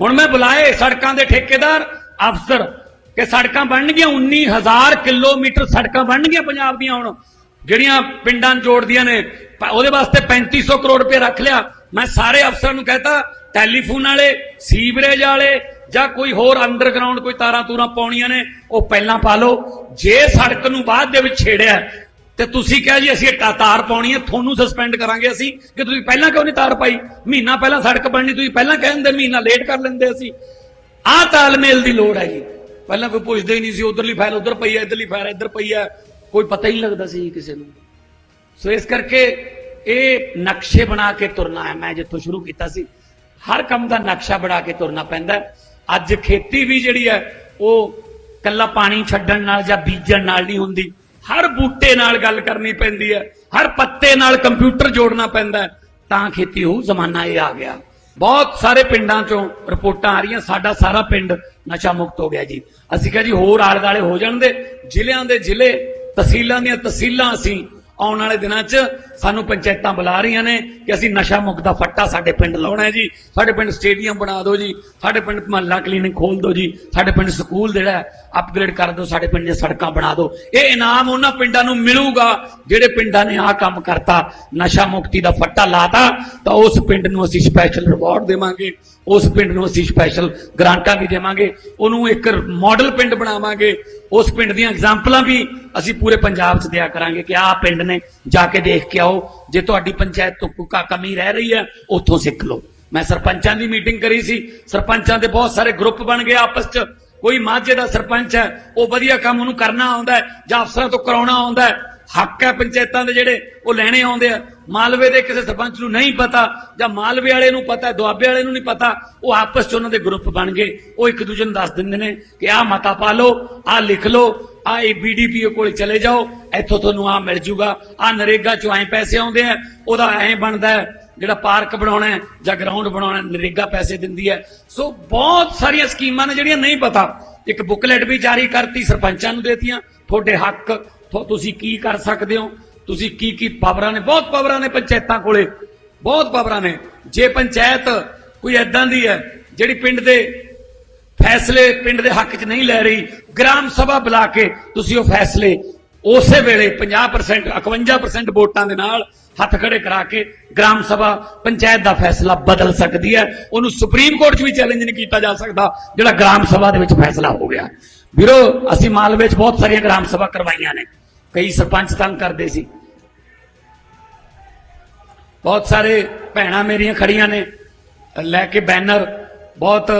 ਹੁਣ ਮੈਂ ਬੁਲਾਏ ਸੜਕਾਂ ਦੇ ਠੇਕੇਦਾਰ, ਅਫਸਰ, ਕਿ ਸੜਕਾਂ ਬਣਨਗੀਆਂ 19000 ਕਿਲੋਮੀਟਰ ਸੜਕਾਂ ਬਣਨਗੀਆਂ ਪੰਜਾਬ ਦੀਆਂ ਹੁਣ, ਜਿਹੜੀਆਂ ਪਿੰਡਾਂ ਜੋੜਦੀਆਂ ਨੇ। ਉਹਦੇ ਵਾਸਤੇ 3500 ਕਰੋੜ ਰੁਪਏ ਰੱਖ ਲਿਆ। ਮੈਂ ਸਾਰੇ ਅਫਸਰਾਂ ਨੂੰ ਕਹਤਾ, ਟੈਲੀਫੋਨ ਵਾਲੇ, ਸੀਵਰੇਜ ਵਾਲੇ, ਜਾਂ ਕੋਈ ਹੋਰ ਅੰਡਰਗਰਾਉਂਡ, ਕੋਈ ਤਾਰਾਂ ਤੂਰਾਂ ਪਾਉਣੀਆਂ ਨੇ, ਉਹ ਪਹਿਲਾਂ ਪਾ ਲਓ। ਜੇ ਸੜਕ ਨੂੰ ਬਾਅਦ ਦੇ ਵਿੱਚ ਛੇੜਿਆ ਤੇ ਤੁਸੀਂ ਕਿਹਾ ਜੀ ਅਸੀਂ ਇਹ ਤਾ- ਤਾਰ ਪਾਉਣੀ ਹੈ, ਤੁਹਾਨੂੰ ਸਸਪੈਂਡ ਕਰਾਂਗੇ ਅਸੀਂ, ਕਿ ਤੁਸੀਂ ਪਹਿਲਾਂ ਕਿਉਂ ਨਹੀਂ ਤਾਰ ਪਾਈ? ਮਹੀਨਾ ਪਹਿਲਾਂ ਸੜਕ ਬਣਨੀ, ਤੁਸੀਂ ਪਹਿਲਾਂ ਕਹਿੰਦੇ ਮਹੀਨਾ ਲੇਟ ਕਰ ਲੈਂਦੇ ਅਸੀਂ। ਆਹ ਤਾਲਮੇਲ ਦੀ ਲੋੜ ਹੈ ਜੀ। ਪਹਿਲਾਂ ਕੋਈ ਪੁੱਛਦੇ ਹੀ ਨਹੀਂ ਸੀ, ਉਧਰਲੀ ਫਾਈਲ ਉਧਰ ਪਈ ਹੈ, ਇਧਰਲੀ ਫਾਈਲ ਇੱਧਰ ਪਈ ਹੈ। ਕੋਈ ਪਤਾ ਹੀ ਨਹੀਂ ਲੱਗਦਾ ਸੀ ਕਿਸੇ ਨੂੰ। ਸੋ ਇਸ ਕਰਕੇ ਇਹ ਨਕਸ਼ੇ ਬਣਾ ਕੇ ਤੁਰਨਾ ਹੈ, ਮੈਂ ਜਿੱਥੋਂ ਸ਼ੁਰੂ ਕੀਤਾ ਸੀ। ਹਰ ਕੰਮ ਦਾ ਨਕਸ਼ਾ ਬਣਾ ਕੇ ਤੁਰਨਾ ਪੈਂਦਾ ਅੱਜ ਖੇਤੀ ਵੀ ਜਿਹੜੀ ਹੈ, ਉਹ ਕੱਲਾ ਪਾਣੀ ਛੱਡਣ ਨਾਲ ਜਾਂ ਬੀਜਣ ਨਾਲ ਨਹੀਂ ਹੁੰਦੀ। ਹਰ ਬੂਟੇ ਨਾਲ ਗੱਲ ਕਰਨੀ ਪੈਂਦੀ ਹੈ, ਹਰ ਪੱਤੇ ਨਾਲ ਕੰਪਿਊਟਰ ਜੋੜਨਾ ਪੈਂਦਾ ਤਾਂ ਖੇਤੀ ਹੋਊ ਜ਼ਮਾਨਾ ਇਹ ਆ ਗਿਆ। ਬਹੁਤ ਸਾਰੇ ਪਿੰਡਾਂ ਚੋਂ ਰਿਪੋਰਟਾਂ ਆ ਰਹੀਆਂ, ਸਾਡਾ ਸਾਰਾ ਪਿੰਡ ਨਸ਼ਾ ਮੁਕਤ ਹੋ ਗਿਆ ਜੀ। ਅਸੀਂ ਕਿਹਾ ਜੀ ਹੋਰ ਆਲੇ ਦੁਆਲੇ ਹੋ ਜਾਣਦੇ ਜ਼ਿਲ੍ਹਿਆਂ ਦੇ ਜ਼ਿਲ੍ਹੇ, ਤਹਿਸੀਲਾਂ ਦੀਆਂ ਤਹਿਸੀਲਾਂ ਅਸੀਂ ਆਉਣ ਵਾਲੇ ਦਿਨਾਂ 'ਚ ਸਾਨੂੰ ਪੰਚਾਇਤਾਂ ਬੁਲਾ ਰਹੀਆਂ ਨੇ ਕਿ ਅਸੀਂ ਨਸ਼ਾ ਮੁਕਤ ਦਾ ਫੱਟਾ ਸਾਡੇ ਪਿੰਡ ਲਾਉਣਾ ਹੈ ਜੀ। ਸਾਡੇ ਪਿੰਡ ਸਟੇਡੀਅਮ ਬਣਾ ਦਿਓ ਜੀ। ਸਾਡੇ ਪਿੰਡ ਮਹੱਲਾ ਕਲੀਨਿਕ ਖੋਲ ਦਿਓ ਜੀ। ਸਾਡੇ ਪਿੰਡ ਸਕੂਲ ਜਿਹੜਾ ਅਪਗ੍ਰੇਡ ਕਰ ਦਿਓ। ਸਾਡੇ ਪਿੰਡ ਦੀਆਂ ਸੜਕਾਂ ਬਣਾ ਦਿਓ। ਇਹ ਇਨਾਮ ਉਹਨਾਂ ਪਿੰਡਾਂ ਨੂੰ ਮਿਲੂਗਾ ਜਿਹੜੇ ਪਿੰਡਾਂ ਨੇ ਆਹ ਕੰਮ ਕਰਤਾ। ਨਸ਼ਾ ਮੁਕਤੀ ਦਾ ਫੱਟਾ ਲਾਤਾ ਤਾਂ ਉਸ ਪਿੰਡ ਨੂੰ ਅਸੀਂ ਸਪੈਸ਼ਲ ਰਿਵਾਰਡ ਦੇਵਾਂਗੇ। ਉਸ ਪਿੰਡ ਨੂੰ ਅਸੀਂ ਸਪੈਸ਼ਲ ਗ੍ਰਾਂਟਾਂ ਵੀ ਦੇਵਾਂਗੇ, ਉਹਨੂੰ ਇੱਕ ਮਾਡਲ ਪਿੰਡ ਬਣਾਵਾਂਗੇ। ਉਸ ਪਿੰਡ ਦੀਆਂ ਐਗਜ਼ਾਮਪਲਾਂ ਵੀ ਅਸੀਂ ਪੂਰੇ ਪੰਜਾਬ 'ਚ ਦਿਆ ਕਰਾਂਗੇ ਕਿ ਆਹ ਪਿੰਡ ਨੇ ਜਾ ਕੇ ਦੇਖ ਕੇ ਆਓ। ਜੇ ਤੁਹਾਡੀ ਪੰਚਾਇਤ ਤੋਂ ਕੋਈ ਕਮੀ ਰਹਿ ਰਹੀ ਹੈ, ਉੱਥੋਂ ਸਿੱਖ ਲਓ। ਮੈਂ ਸਰਪੰਚਾਂ ਦੀ ਮੀਟਿੰਗ ਕਰੀ ਸੀ। ਸਰਪੰਚਾਂ ਦੇ ਬਹੁਤ ਸਾਰੇ ਗਰੁੱਪ ਬਣ ਗਏ ਆਪਸ 'ਚ। ਕੋਈ ਮਾਝੇ ਦਾ ਸਰਪੰਚ ਹੈ, ਉਹ ਵਧੀਆ ਕੰਮ ਉਹਨੂੰ ਕਰਨਾ ਆਉਂਦਾ ਹੈ ਜਾਂ ਅਫਸਰਾਂ ਤੋਂ ਕਰਾਉਣਾ ਆਉਂਦਾ ਹੈ। ਹੱਕ ਹੈ ਪੰਚਾਇਤਾਂ ਦੇ ਜਿਹੜੇ ਉਹ ਲੈਣੇ ਆਉਂਦੇ ਆ। ਮਾਲਵੇ ਦੇ ਕਿਸੇ ਸਰਪੰਚ ਨੂੰ ਨਹੀਂ ਪਤਾ ਜਾਂ ਮਾਲਵੇ ਵਾਲੇ ਨੂੰ ਪਤਾ, ਦੁਆਬੇ ਵਾਲੇ ਨੂੰ ਨਹੀਂ ਪਤਾ, ਉਹ ਆਪਸ ਚ ਉਹਨਾਂ ਦੇ ਗਰੁੱਪ ਬਣ ਗਏ। ਉਹ ਇੱਕ ਦੂਜੇ ਨੂੰ ਦੱਸ ਦਿੰਦੇ ਨੇ ਕਿ ਆਹ ਮਤਾ ਪਾ ਲਓ, ਆਹ ਲਿਖ ਲਓ, ਆਹ ਇਹ ਬੀਡੀਪੀਓ ਕੋਲ ਚਲੇ ਜਾਓ, ਇੱਥੋਂ ਤੁਹਾਨੂੰ ਆਹ ਮਿਲ ਜੂਗਾ। ਆਹ ਨਰੇਗਾ ਚੋਂ ਐਂ ਪੈਸੇ ਆਉਂਦੇ ਆ, ਉਹਦਾ ਐਂ ਬਣਦਾ ਜਿਹੜਾ ਪਾਰਕ ਬਣਾਉਣਾ ਜਾਂ ਗਰਾਊਂਡ ਬਣਾਉਣਾ ਨਰੇਗਾ ਪੈਸੇ ਦਿੰਦੀ ਹੈ। ਸੋ ਬਹੁਤ ਸਾਰੀਆਂ ਸਕੀਮਾਂ ਨੇ ਜਿਹੜੀਆਂ ਨਹੀਂ ਪਤਾ। ਇੱਕ ਬੁਕਲੈਟ ਵੀ ਜਾਰੀ ਕਰਤੀ, ਸਰਪੰਚਾਂ ਨੂੰ ਦੇਤੀਆਂ, ਤੁਹਾਡੇ ਹੱਕ ਤੁਸੀਂ ਕੀ ਕਰ ਸਕਦੇ ਹੋ? ਤੁਸੀਂ ਕੀ ਕੀ ਪਾਵਰਾਂ ਨੇ? ਬਹੁਤ ਪਾਵਰਾਂ ਨੇ ਪੰਚਾਇਤਾਂ ਕੋਲੇ। ਬਹੁਤ ਪਾਵਰਾਂ ਨੇ। ਜੇ ਪੰਚਾਇਤ ਕੋਈ ਐਦਾਂ ਦੀ ਹੈ, ਜਿਹੜੀ ਪਿੰਡ ਦੇ ਫੈਸਲੇ ਪਿੰਡ ਦੇ ਹੱਕ 'ਚ ਨਹੀਂ ਲੈ ਰਹੀ, ਗ੍ਰਾਮ ਸਭਾ ਬੁਲਾ ਕੇ ਤੁਸੀਂ ਉਹ ਫੈਸਲੇ ਉਸੇ ਵੇਲੇ 50% 51% ਵੋਟਾਂ ਦੇ ਨਾਲ ਹੱਥ ਖੜੇ ਕਰਾ ਕੇ ਗ੍ਰਾਮ ਸਭਾ ਪੰਚਾਇਤ ਦਾ ਫੈਸਲਾ ਬਦਲ ਸਕਦੀ ਹੈ। ਉਹਨੂੰ ਸੁਪਰੀਮ ਕੋਰਟ 'ਚ ਵੀ ਚੈਲੰਜ ਨਹੀਂ ਕੀਤਾ ਜਾ ਸਕਦਾ, ਜਿਹੜਾ ਗ੍ਰਾਮ ਸਭਾ ਦੇ ਵਿੱਚ ਫੈਸਲਾ ਹੋ ਗਿਆ। ਵੀਰੋ, ਅਸੀਂ ਮਾਲਵੇ 'ਚ ਬਹੁਤ ਸਾਰੀਆਂ ਗ੍ਰਾਮ ਸਭਾ ਕਰਵਾਈਆਂ ਨੇ। ਕਈ ਸਰਪੰਚ ਤੰਗ ਕਰਦੇ ਸੀ। ਬਹੁਤ ਸਾਰੇ ਭੈਣਾਂ ਮੇਰੀਆਂ ਖੜੀਆਂ ਨੇ। ਲੈ ਕੇ ਬੈਨਰ, ਬਹੁਤ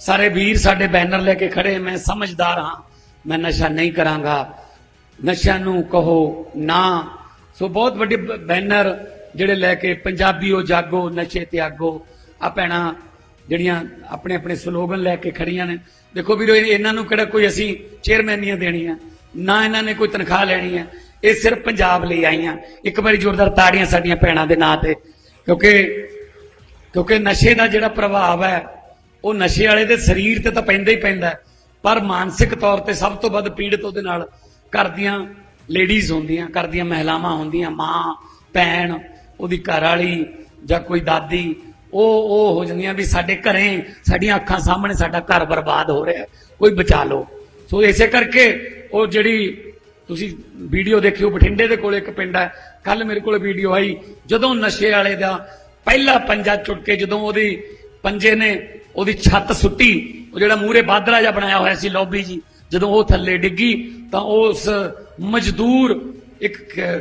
ਸਾਰੇ ਵੀਰ ਸਾਡੇ ਬੈਨਰ ਲੈ ਕੇ ਖੜੇ। ਮੈਂ ਸਮਝਦਾਰ ਹਾਂ, ਮੈਂ ਨਸ਼ਾ ਨਹੀਂ ਕਰਾਂਗਾ। ਨਸ਼ਾ ਨੂੰ ਕਹੋ ਨਾ। ਸੋ ਬਹੁਤ ਵੱਡੇ ਬੈਨਰ ਜਿਹੜੇ ਲੈ ਕੇ ਪੰਜਾਬੀਓ ਜਾਗੋ, ਨਸ਼ੇ ਤਿਆਗੋ ਆ ਭੈਣਾਂ ਜਿਹੜੀਆਂ ਆਪਣੇ ਆਪਣੇ ਸਲੋਗਨ ਲੈ ਕੇ ਖੜੀਆਂ ਨੇ। ਦੇਖੋ ਵੀਰੋ ਇਹਨਾਂ ਨੂੰ ਕਿਹੜਾ ਕੋਈ ਅਸੀਂ ਚੇਅਰਮੈਨੀਆਂ ਦੇਣੀਆਂ। ਨਾ ਇਹਨਾਂ ਨੇ ਕੋਈ ਤਨਖਾਹ ਲੈਣੀ ਹੈ ਇਹ ਸਿਰਫ ਪੰਜਾਬ ਲਈ ਆਈਆਂ। ਇੱਕ ਵਾਰੀ ਜ਼ੋਰਦਾਰ ਤਾੜੀਆਂ ਸਾਡੀਆਂ ਭੈਣਾਂ ਦੇ ਨਾਂ ਤੇ। ਕਿਉਂਕਿ ਕਿਉਂਕਿ ਨਸ਼ੇ ਦਾ ਜਿਹੜਾ ਪ੍ਰਭਾਵ ਹੈ, ਉਹ ਨਸ਼ੇ ਵਾਲੇ ਦੇ ਸਰੀਰ ਤੇ ਤਾਂ ਪੈਂਦਾ ਹੀ ਪੈਂਦਾ ਪਰ ਮਾਨਸਿਕ ਤੌਰ ਤੇ ਸਭ ਤੋਂ ਵੱਧ ਪੀੜਤ ਉਹਦੇ ਨਾਲ ਘਰ ਦੀਆਂ ਲੇਡੀਜ਼ ਹੁੰਦੀਆਂ, ਘਰ ਦੀਆਂ ਮਹਿਲਾਵਾਂ ਹੁੰਦੀਆਂ, ਮਾਂ, ਭੈਣ, ਉਹਦੀ ਘਰ ਵਾਲੀ ਜਾਂ ਕੋਈ ਦਾਦੀ, ਉਹ ਉਹ ਹੋ ਜਾਂਦੀਆਂ ਵੀ ਸਾਡੇ ਘਰੇ, ਸਾਡੀਆਂ ਅੱਖਾਂ ਸਾਹਮਣੇ ਸਾਡਾ ਘਰ ਬਰਬਾਦ ਹੋ ਰਿਹਾ ਕੋਈ ਬਚਾ ਲਓ। ਸੋ ਇਸੇ ਕਰਕੇ ਉਹ ਜਿਹੜੀ ਤੁਸੀਂ ਵੀਡੀਓ ਦੇਖਿਓ ਬਠਿੰਡੇ ਦੇ ਕੋਲ ਇੱਕ ਪਿੰਡ ਹੈ। ਕੱਲ ਮੇਰੇ ਕੋਲ ਵੀਡੀਓ ਆਈ। ਜਦੋਂ ਨਸ਼ੇ ਵਾਲੇ ਦਾ ਪਹਿਲਾ ਪੰਜਾ ਚੁੱਟ ਕੇ ਜਦੋਂ ਉਹਦੀ ਪੰਜੇ ਨੇ ਉਹਦੀ ਛੱਤ ਸੁੱਟੀ, ਉਹ ਜਿਹੜਾ ਮੂਰੇ ਬਾਦਰਾ ਜਿਹਾ ਬਣਾਇਆ ਹੋਇਆ ਸੀ ਲੌਬੀ ਜੀ, ਜਦੋਂ ਉਹ ਥੱਲੇ ਡਿੱਗੀ ਤਾਂ ਉਸ ਮਜ਼ਦੂਰ ਇੱਕ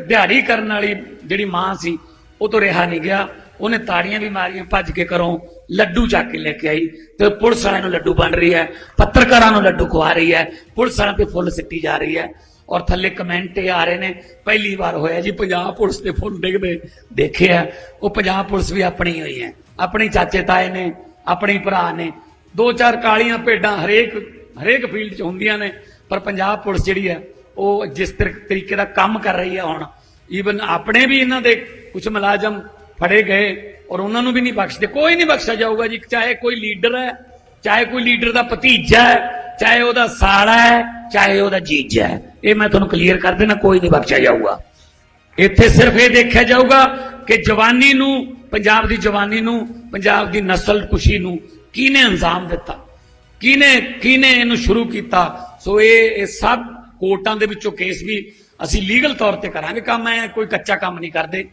ਦਿਹਾੜੀ ਕਰਨ ਵਾਲੀ ਜਿਹੜੀ ਮਾਂ ਸੀ, ਉਹ ਤੋਂ ਰਿਹਾ ਨਹੀਂ ਗਿਆ। ਉਹਨੇ ਤਾੜੀਆਂ ਵੀ ਮਾਰੀਆਂ, ਭੱਜ ਕੇ ਘਰੋਂ ਲੱਡੂ ਚੱਕ ਕੇ ਲੈ ਕੇ ਆਈ ਤੇ ਪੁਲਿਸ ਵਾਲਿਆਂ ਨੂੰ ਲੱਡੂ ਬਣ ਰਹੀ ਹੈ, ਪੱਤਰਕਾਰਾਂ ਨੂੰ ਲੱਡੂ ਖਵਾ ਰਹੀ ਹੈ, ਪੁਲਿਸ ਵਾਲਿਆਂ ਤੇ ਫੁੱਲ ਸਿੱਟੀ ਜਾ ਰਹੀ ਹੈ ਔਰ ਥੱਲੇ ਕਮੈਂਟ ਇਹ ਆ ਰਹੇ ਨੇ, ਪਹਿਲੀ ਵਾਰ ਹੋਇਆ ਜੀ, ਪੰਜਾਬ ਪੁਲਿਸ ਤੇ ਫੁੱਲ ਡਿੱਗਦੇ ਦੇਖਿਆ, ਉਹ ਪੰਜਾਬ ਪੁਲਿਸ ਵੀ ਆਪਣੀ ਹੋਈ ਹੈ, ਆਪਣੇ ਚਾਚੇ ਤਾਏ ਨੇ, ਆਪਣੇ ਭਰਾ ਨੇ, ਦੋ ਚਾਰ ਕਾਲੀਆਂ ਭੇਡਾਂ ਹਰੇਕ ਹਰੇਕ ਫੀਲਡ 'ਚ ਹੁੰਦੀਆਂ ਨੇ, ਪਰ ਪੰਜਾਬ ਪੁਲਿਸ ਜਿਹੜੀ ਹੈ, ਉਹ ਜਿਸ ਤਰ- ਤਰੀਕੇ ਦਾ ਕੰਮ ਕਰ ਰਹੀ ਹੈ ਹੁਣ ਈਵਨ ਆਪਣੇ ਵੀ ਇਹਨਾਂ ਦੇ ਕੁਝ ਮੁਲਾਜ਼ਮ ਫੜੇ ਗਏ ਔਰ ਉਹਨਾਂ ਨੂੰ ਵੀ ਨਹੀਂ ਬਖਸ਼ਦੇ। ਕੋਈ ਨਹੀਂ ਬਖਸ਼ਿਆ ਜਾਊਗਾ ਜੀ। ਚਾਹੇ ਕੋਈ ਲੀਡਰ ਹੈ, ਚਾਹੇ ਕੋਈ ਲੀਡਰ ਦਾ ਭਤੀਜਾ ਹੈ, ਚਾਹੇ ਉਹਦਾ ਸਾਲਾ ਹੈ, ਚਾਹੇ ਉਹਦਾ ਜੀਜਾ ਹੈ। ਇਹ ਮੈਂ ਤੁਹਾਨੂੰ ਕਲੀਅਰ ਕਰ ਦੇਣਾ, ਕੋਈ ਨਹੀਂ ਬਖਸ਼ਿਆ ਜਾਊਗਾ। ਇੱਥੇ ਸਿਰਫ ਇਹ ਦੇਖਿਆ ਜਾਊਗਾ ਕਿ ਜਵਾਨੀ ਨੂੰ, ਪੰਜਾਬ ਦੀ ਜਵਾਨੀ ਨੂੰ, ਪੰਜਾਬ ਦੀ ਨਸਲ ਕੁਸ਼ੀ ਨੂੰ ਕਿਹਨੇ ਅੰਜਾਮ ਦਿੱਤਾ? ਕਿਹਨੇ ਕਿਹਨੇ ਇਹਨੂੰ ਸ਼ੁਰੂ ਕੀਤਾ? ਸੋ ਇਹ ਇਹ ਸਭ ਕੋਰਟਾਂ ਦੇ ਵਿੱਚੋਂ ਕੇਸ ਵੀ ਅਸੀਂ ਲੀਗਲ ਤੌਰ ਤੇ ਕਰਾਂਗੇ। ਕੰਮ ਐ, ਕੋਈ ਕੱਚਾ ਕੰਮ ਨਹੀਂ ਕਰਦੇ।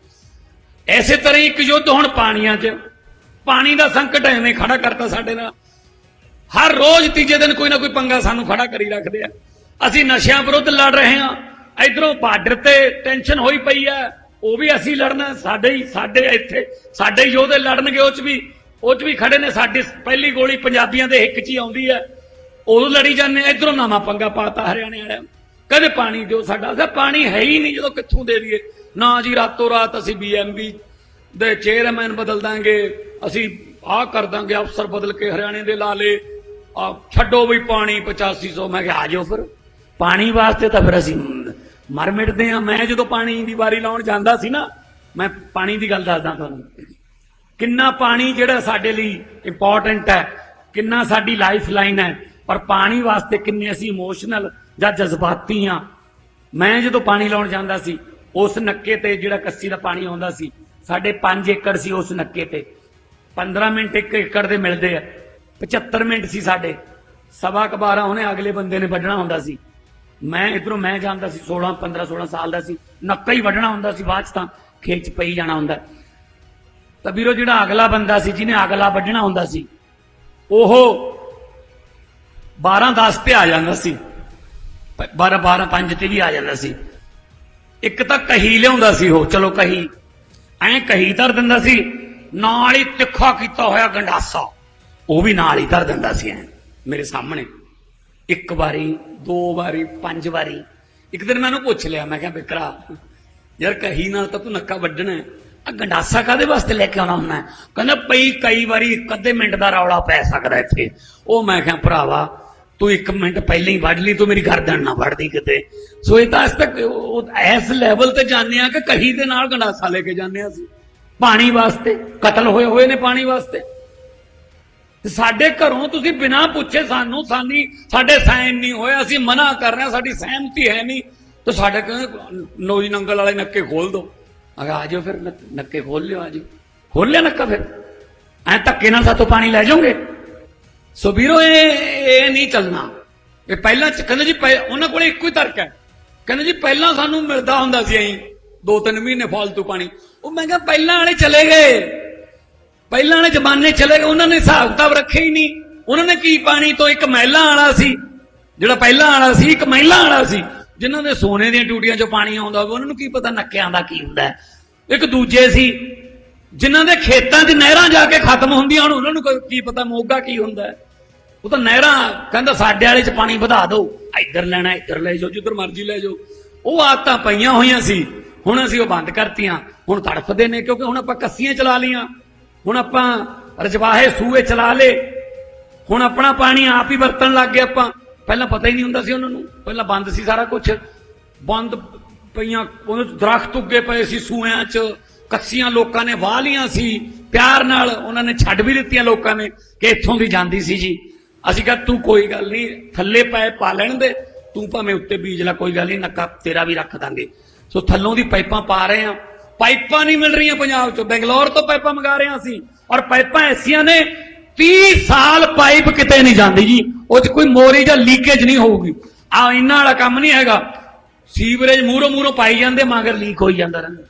ਐਸੇ ਤਰ੍ਹਾਂ ਹੀ ਇੱਕ ਯੁੱਧ ਹੁਣ ਪਾਣੀਆਂ 'ਚ। ਪਾਣੀ ਦਾ ਸੰਕਟ ਐਵੇਂ ਖੜਾ ਕਰਤਾ ਸਾਡੇ ਨਾਲ। ਹਰ ਰੋਜ਼ ਤੀਜੇ ਦਿਨ ਕੋਈ ਨਾ ਕੋਈ ਪੰਗਾ ਸਾਨੂੰ ਖੜਾ ਕਰੀ ਰੱਖਦੇ ਆ। ਅਸੀਂ ਨਸ਼ਿਆਂ ਵਿਰੁੱਧ ਲੜ ਰਹੇ ਹਾਂ। ਇਧਰੋਂ ਬਾਰਡਰ ਤੇ ਟੈਨਸ਼ਨ ਹੋਈ ਪਈ ਆ। ਉਹ ਵੀ ਅਸੀਂ ਲੜਨਾ ਸਾਡੇ ਹੀ ਸਾਡੇ ਇੱਥੇ ਸਾਡੇ ਯੋਧੇ ਲੜਨਗੇ, ਉਹ ਚ ਵੀ ਉਹ ਚ ਵੀ ਖੜੇ ਨੇ। ਸਾਡੀ ਪਹਿਲੀ ਗੋਲੀ ਪੰਜਾਬੀਆਂ ਦੇ ਹਿੱਕ 'ਚ ਹੀ ਆਉਂਦੀ ਹੈ ਉਦੋਂ ਲੜੀ ਜਾਂਦੇ ਆ। ਇਧਰੋਂ ਨਵਾਂ ਪੰਗਾ ਪਾਤਾ ਹਰਿਆਣੇ ਵਾਲਿਆਂ ਨੇ। ਕਦੇ ਪਾਣੀ ਦਿਓ ਸਾਡਾ। ਅਸਾਂ ਪਾਣੀ ਹੈ ਹੀ ਨਹੀਂ ਜਦੋਂ ਕਿੱਥੋਂ ਦੇ ਦਈਏ। ਨਾ ਜੀ, ਰਾਤੋਂ ਰਾਤ ਅਸੀਂ ਬੀਐਮਬੀ ਦੇ ਚੇਅਰਮੈਨ ਬਦਲ ਦਾਂਗੇ। ਅਸੀਂ ਆਹ ਕਰ ਦਾਂਗੇ, ਅਫਸਰ ਬਦਲ ਕੇ ਹਰਿਆਣੇ ਦੇ ਲਾ ਲੇ। ਆ ਛੱਡੋ ਵੀ ਪਾਣੀ 8500 ਮੈਂ ਕਿਹਾ, ਆ ਜਾਓ ਫਿਰ। ਪਾਣੀ ਵਾਸਤੇ ਤਾਂ ਫਿਰ ਅਸੀਂ ਮਰ ਮਿਟਦੇ ਆ ਮੈਂ ਜਦੋਂ ਪਾਣੀ ਦੀ ਵਾਰੀ ਲਾਉਣ ਜਾਂਦਾ ਸੀ ਨਾ, ਮੈਂ ਪਾਣੀ ਦੀ ਗੱਲ ਦੱਸਦਾ ਤੁਹਾਨੂੰ। ਕਿੰਨਾ ਪਾਣੀ ਜਿਹੜਾ ਸਾਡੇ ਲਈ ਇੰਪੋਰਟੈਂਟ ਹੈ, ਕਿੰਨਾ ਸਾਡੀ ਲਾਈਫ ਲਾਈਨ ਹੈ, ਪਰ ਪਾਣੀ ਵਾਸਤੇ ਕਿੰਨੇ ਅਸੀਂ ਇਮੋਸ਼ਨਲ ਜਾਂ ਜਜ਼ਬਾਤੀ ਆ ਮੈਂ ਜਦੋਂ ਪਾਣੀ ਲਾਉਣ ਜਾਂਦਾ ਸੀ ਉਸ ਨੱਕੇ ਤੇ ਜਿਹੜਾ ਕੱਸੀ ਦਾ ਪਾਣੀ ਆਉਂਦਾ ਸੀ, ਸਾਡੇ 5 ਏਕੜ ਸੀ ਉਸ ਨੱਕੇ ਤੇ। 15 ਮਿੰਟ ਇੱਕ ਏਕੜ ਦੇ ਮਿਲਦੇ ਆ 75 ਮਿੰਟ ਸੀ ਸਾਡੇ। ਸਵਾ ਕੁ 12 ਉਹਨੇ ਅਗਲੇ ਬੰਦੇ ਨੇ ਵੱਢਣਾ ਹੁੰਦਾ ਸੀ। ਮੈਂ ਇਧਰੋਂ ਮੈਂ ਜਾਂਦਾ ਸੀ 16 15 16 ਸਾਲ ਦਾ ਸੀ। ਨੱਕਾ ਹੀ ਵੱਢਣਾ ਹੁੰਦਾ ਸੀ ਬਾਅਦ ਚ ਤਾਂ ਖੇਤ ਚ ਪਈ ਜਾਣਾ ਹੁੰਦਾ। ਤਾਂ ਵੀਰੋ ਜਿਹੜਾ ਅਗਲਾ ਬੰਦਾ ਸੀ, ਜਿਹਨੇ ਅਗਲਾ ਵੱਢਣਾ ਹੁੰਦਾ ਸੀ, ਉਹ 12 10 ਤੇ ਆ ਜਾਂਦਾ ਸੀ। 12 12 5 ਤੇ ਵੀ ਆ ਜਾਂਦਾ ਸੀ। ਇੱਕ ਤਾਂ ਕਹੀ ਲਿਆਉਂਦਾ ਸੀ ਉਹ, ਚਲੋ ਕਹੀ। ਐਂ ਕਹੀ ਧਰ ਦਿੰਦਾ ਸੀ, ਨਾਲ ਹੀ ਤਿੱਖਾ ਕੀਤਾ ਹੋਇਆ ਗੰਡਾਸਾ। ਉਹ ਵੀ ਨਾਲ ਹੀ ਧਰ ਦਿੰਦਾ ਸੀ ਐਂ, ਮੇਰੇ ਸਾਹਮਣੇ। ਇੱਕ ਵਾਰੀ, ਦੋ ਵਾਰੀ, ਪੰਜ ਵਾਰੀ। ਇੱਕ ਦਿਨ ਮੈਂ ਉਹਨੂੰ ਪੁੱਛ ਲਿਆ, ਮੈਂ ਕਿਹਾ, ਬਿਕਰਾ, ਯਾਰ ਕਹੀ ਨਾਲ ਤਾਂ ਤੂੰ ਨੱਕਾ ਵੱਢਣਾ ਹੈ। ਆ ਗੰਡਾਸਾ ਕਾਦੇ ਵਾਸਤੇ ਲੈ ਕੇ ਆਉਣਾ ਹੁੰਦਾ ਕਹਿੰਦਾ ਪਈ ਕਈ ਵਾਰੀ ਇੱਕ ਅੱਧੇ ਮਿੰਟ ਦਾ ਰੌਲਾ ਪੈ ਸਕਦਾ ਇੱਥੇ। ਉਹ ਮੈਂ ਕਿਹਾ, ਭਰਾਵਾ ਤੂੰ ਇੱਕ ਮਿੰਟ ਪਹਿਲਾਂ ਹੀ ਵੱਢ ਲਈ, ਤੂੰ ਮੇਰੀ ਗਰਦਨ ਨਾ ਵੱਢਦੀ ਕਿਤੇ। ਸੋ ਇਹ ਤਾਂ ਅੱਜ ਤੱਕ ਇਸ ਲੈਵਲ ਤੇ ਜਾਂਦੇ ਆ ਕਿ ਕਹੀ ਦੇ ਨਾਲ ਗੰਡਾਸਾ ਲੈ ਕੇ ਜਾਂਦੇ ਆ ਅਸੀਂ। ਪਾਣੀ ਵਾਸਤੇ, ਕਤਲ ਹੋਏ ਹੋਏ ਨੇ ਪਾਣੀ ਵਾਸਤੇ। ਸਾਡੇ ਘਰੋਂ ਤੁਸੀਂ ਬਿਨਾਂ ਪੁੱਛੇ ਸਾਨੂੰ, ਸਾਨੀ, ਸਾਡੇ ਸਾਈਨ ਨਹੀਂ ਹੋਏ, ਅਸੀਂ ਮਨਾ ਕਰ ਰਹੇ ਹਾਂ, ਸਾਡੀ ਸਹਿਮਤੀ ਹੈ ਨਹੀਂ। ਤੇ ਸਾਡੇ ਕਹਿੰਦੇ, ਨੋਈ ਨੰਗਲ ਵਾਲੇ ਨੱਕੇ ਖੋਲ ਦੋ। ਅਗਾ ਆ ਜਾਓ ਫਿਰ ਨੱਕੇ ਖੋਲ ਲਿਓ, ਆ ਜਾਓ। ਖੋਲ ਲਿਆ ਨੱਕਾ ਫਿਰ? ਐ ਧੱਕੇ ਨਾਲ ਸਾਤੋਂ ਪਾਣੀ ਲੈ ਜਾਓਗੇ? ਸੋ ਵੀਰੋ, ਇਹ ਇਹ ਨਹੀਂ ਚੱਲਣਾ। ਇਹ ਪਹਿਲਾਂ ਕਹਿੰਦੇ ਜੀ ਪਹਿ- ਉਹਨਾਂ ਕੋਲੇ ਇੱਕੋ ਹੀ ਤਰਕ ਹੈ। ਕਹਿੰਦੇ ਜੀ, ਪਹਿਲਾਂ ਸਾਨੂੰ ਮਿਲਦਾ ਹੁੰਦਾ ਸੀ ਅਸੀਂ ਦੋ ਤਿੰਨ ਮਹੀਨੇ ਫਾਲਤੂ ਪਾਣੀ। ਉਹ ਮੈਂ ਕਿਹਾ, ਪਹਿਲਾਂ ਵਾਲੇ ਚਲੇ ਗਏ। ਪਹਿਲਾਂ ਵਾਲੇ ਜ਼ਮਾਨੇ ਚਲੇ ਗਏ, ਉਹਨਾਂ ਨੇ ਹਿਸਾਬ ਕਿਤਾਬ ਰੱਖਿਆ ਹੀ ਨਹੀਂ। ਉਹਨਾਂ ਨੇ ਕੀ ਪਾਣੀ ਤੋਂ ਇੱਕ ਮਹਿਲਾ ਵਾਲਾ ਸੀ, ਜਿਹੜਾ ਪਹਿਲਾਂ ਵਾਲਾ ਸੀ, ਇੱਕ ਮਹਿਲਾ ਵਾਲਾ ਸੀ, ਜਿਨ੍ਹਾਂ ਦੇ ਸੋਨੇ ਦੀਆਂ ਟੂਟੀਆਂ 'ਚੋਂ ਪਾਣੀ ਆਉਂਦਾ ਹੋਵੇ, ਉਹਨਾਂ ਨੂੰ ਕੀ ਪਤਾ ਨੱਕਿਆਂ ਦਾ ਕੀ ਹੁੰਦਾ ਇੱਕ ਦੂਜੇ ਸੀ, ਜਿਨ੍ਹਾਂ ਦੇ ਖੇਤਾਂ 'ਚ ਨਹਿਰਾਂ ਜਾ ਕੇ ਖਤਮ ਹੁੰਦੀਆਂ ਹੁਣ, ਉਹਨਾਂ ਨੂੰ ਕੀ ਪਤਾ ਮੋਗਾ ਕੀ ਹੁੰਦਾ ਉਹ ਤਾਂ ਨਹਿਰਾਂ ਕਹਿੰਦਾ ਸਾਡੇ ਵਾਲੇ 'ਚ ਪਾਣੀ ਵਧਾ ਦਿਓ। ਇੱਧਰ ਲੈਣਾ, ਇੱਧਰ ਲੈ ਜਾਓ, ਜਿੱਧਰ ਮਰਜ਼ੀ ਲੈ ਜਾਓ। ਉਹ ਆਦਤਾਂ ਪਈਆਂ ਹੋਈਆਂ ਸੀ। ਹੁਣ ਅਸੀਂ ਉਹ ਬੰਦ ਕਰਤੀਆਂ। ਹੁਣ ਤੜਫਦੇ ਨੇ ਕਿਉਂਕਿ ਹੁਣ ਆਪਾਂ ਕੱਸੀਆਂ ਚਲਾ ਲੀਆਂ ਹੁਣ ਆਪਾਂ ਰਜਵਾਹੇ ਸੂਏ ਚਲਾ ਲੇ ਹੁਣ ਆਪਣਾ ਪਾਣੀ ਆਪ ਹੀ ਵਰਤਣ ਲੱਗ ਗਏ ਆਪਾਂ। ਪਹਿਲਾਂ ਪਤਾ ਹੀ ਨਹੀਂ ਹੁੰਦਾ ਸੀ ਉਹਨਾਂ ਨੂੰ। ਪਹਿਲਾਂ ਬੰਦ ਸੀ ਸਾਰਾ ਕੁਝ ਬੰਦ ਪਈਆਂ ਉਹ ਦਰਖਤ ਉੱਗੇ ਪਏ ਸੀ ਸੂਇਆਂ 'ਚ। ਕੱਸੀਆਂ ਲੋਕਾਂ ਨੇ ਵਾਹ ਲੀਆਂ ਸੀ। ਪਿਆਰ ਨਾਲ ਉਹਨਾਂ ਨੇ ਛੱਡ ਵੀ ਦਿੱਤੀਆਂ ਲੋਕਾਂ ਨੇ ਕਿ ਇੱਥੋਂ ਦੀ ਜਾਂਦੀ ਸੀ ਜੀ। ਅਸੀਂ ਕਿਹਾ, ਤੂੰ ਕੋਈ ਗੱਲ ਨਹੀਂ, ਥੱਲੇ ਪਏ ਪਾ ਲੈਣ ਦੇ, ਤੂੰ ਭਾਵੇਂ ਉੱਤੇ ਬੀਜ ਲੈ, ਕੋਈ ਗੱਲ ਨਹੀਂ, ਨੱਕਾ ਤੇਰਾ ਵੀ ਰੱਖ ਦਾਂਗੇ। ਸੋ ਥੱਲੋਂ ਦੀ ਪਾਈਪਾਂ ਪਾ ਰਹੇ ਆ ਪਾਈਪਾਂ ਨਹੀਂ ਮਿਲ ਰਹੀਆਂ ਪੰਜਾਬ ਚੋਂ, ਬੈਂਗਲੌਰ ਤੋਂ ਪਾਈਪਾਂ ਮੰਗਾ ਰਹੇ ਹਾਂ ਅਸੀਂ। ਔਰ ਪਾਈਪਾਂ ਐਸੀਆਂ ਨੇ 30 ਸਾਲ ਪਾਈਪ ਕਿਤੇ ਨਹੀਂ ਜਾਂਦੀ ਜੀ। ਉਹ 'ਚ ਕੋਈ ਮੋਰੀ ਜਾਂ ਲੀਕੇਜ ਨਹੀਂ ਹੋਊਗੀ। ਆ ਇਹਨਾਂ ਵਾਲਾ ਕੰਮ ਨਹੀਂ ਹੈਗਾ। ਸੀਵਰੇਜ ਮੂਰੋਂ ਮੂਰੋਂ ਪਾਈ ਜਾਂਦੇ, ਮਗਰ ਲੀਕ ਹੋਈ ਜਾਂਦਾ ਰਹਿੰਦਾ।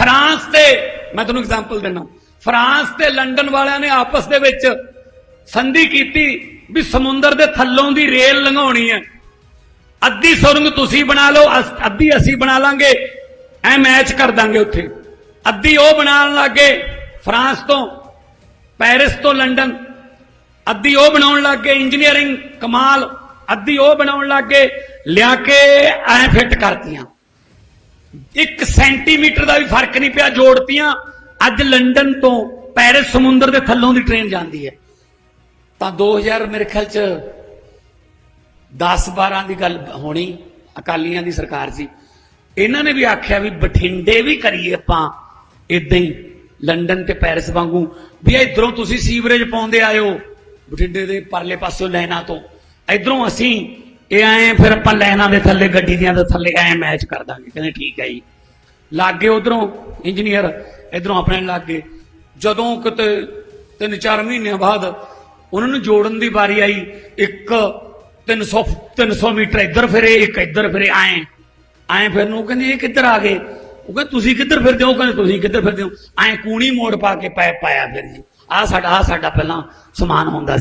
ਫਰਾਂਸ ਤੇ, ਮੈਂ ਤੁਹਾਨੂੰ ਐਗਜ਼ਾਮਪਲ ਦਿੰਦਾ। ਫਰਾਂਸ ਤੇ ਲੰਡਨ ਵਾਲਿਆਂ ਨੇ ਆਪਸ ਦੇ ਵਿੱਚ ਸੰਧੀ ਕੀਤੀ ਵੀ ਸਮੁੰਦਰ ਦੇ ਥੱਲੋਂ ਦੀ ਰੇਲ ਲੰਘਾਉਣੀ ਹੈ। ਅੱਧੀ ਸੁਰੰਗ ਤੁਸੀਂ ਬਣਾ ਲਓ, ਅਸ- ਅੱਧੀ ਅਸੀਂ ਬਣਾ ਲਾਂਗੇ। ਐ ਮੈਚ ਕਰ ਦਾਂਗੇ ਉੱਥੇ। ਅੱਧੀ ਉਹ ਬਣਾਉਣ ਲੱਗੇ ਫਰਾਂਸ ਤੋਂ, ਪੈਰਿਸ ਤੋਂ ਲੰਡਨ। ਅੱਧੀ ਉਹ ਬਣਾਉਣ ਲੱਗੇ ਇੰਜੀਨੀਅਰਿੰਗ ਕਮਾਲ। ਅੱਧੀ ਉਹ ਬਣਾਉਣ ਲੱਗੇ ਲਿਆ ਕੇ ਐ ਫਿੱਟ ਕਰਤੀਆਂ। 1 ਸੈਂਟੀਮੀਟਰ ਦਾ ਵੀ ਫ਼ਰਕ ਨਹੀਂ ਪਿਆ ਜੋੜਤੀਆਂ। ਅੱਜ ਲੰਡਨ ਤੋਂ ਪੈਰਿਸ ਸਮੁੰਦਰ ਦੇ ਥੱਲੋਂ ਦੀ ਟ੍ਰੇਨ ਜਾਂਦੀ ਹੈ। ਤਾਂ 2000 ਮੇਰੇ ਖਿਆਲ ਚ 10 12 ਦੀ ਗੱਲ ਹੋਣੀ, ਅਕਾਲੀਆਂ ਦੀ ਸਰਕਾਰ ਸੀ। ਇਹਨਾਂ ਨੇ ਵੀ ਆਖਿਆ ਵੀ ਬਠਿੰਡੇ ਵੀ ਕਰੀਏ ਆਪਾਂ ਇਦਾਂ ਹੀ, ਲੰਡਨ ਤੇ ਪੈਰਿਸ ਵਾਂਗੂ। ਵੀ ਇਧਰੋਂ ਤੁਸੀਂ ਸੀਵਰੇਜ ਪਾਉਂਦੇ ਆਇਓ, ਬਠਿੰਡੇ ਦੇ ਪਰਲੇ ਪਾਸੋਂ ਲੈਣਾ ਤੋਂ। ਇਧਰੋਂ ਅਸੀਂ ਇਹ ਐ ਫਿਰ ਆਪਾਂ ਲੈਣਾ ਦੇ ਥੱਲੇ, ਗੱਡੀ ਦੀਆਂ ਦੇ ਥੱਲੇ ਐ ਮੈਚ ਕਰ ਦਾਂਗੇ। ਕਹਿੰਦੇ ਠੀਕ ਹੈ ਜੀ। ਲੱਗੇ ਉਧਰੋਂ ਇੰਜੀਨੀਅਰ ਇਧਰੋਂ ਆਪਣੇ ਲੱਗੇ। ਜਦੋਂ ਕਿਤੇ ਤਿੰਨ ਚਾਰ ਮਹੀਨਿਆਂ ਬਾਅਦ ਉਹਨਾਂ ਨੂੰ ਜੋੜਨ ਦੀ ਵਾਰੀ ਆਈ। ਇੱਕ 300 300 ਮੀਟਰ ਇੱਧਰ ਫਿਰੇ, ਇੱਕ ਇੱਧਰ ਫਿਰੇ, ਆਏ। ਆਏ ਫਿਰ ਨੂੰ ਕਹਿੰਦੇ, ਇਹ ਕਿੱਧਰ ਆ ਗਏ? ਉਹ ਕਹਿੰਦੇ, ਤੁਸੀਂ ਕਿੱਧਰ ਫਿਰਦੇ ਹੋ? ਕਹਿੰਦੇ, ਤੁਸੀਂ ਕਿੱਧਰ ਫਿਰਦੇ ਹੋ? ਐ ਕੂਣੀ ਮੋੜ ਪਾ ਕੇ ਪੈ ਪਾਇਆ ਫਿਰ ਜੀ। ਆ ਸਾਡਾ ਆ ਸਾਡਾ ਪਹਿਲਾਂ ਸਮਾਨ ਹੁੰਦਾ ਸੀ।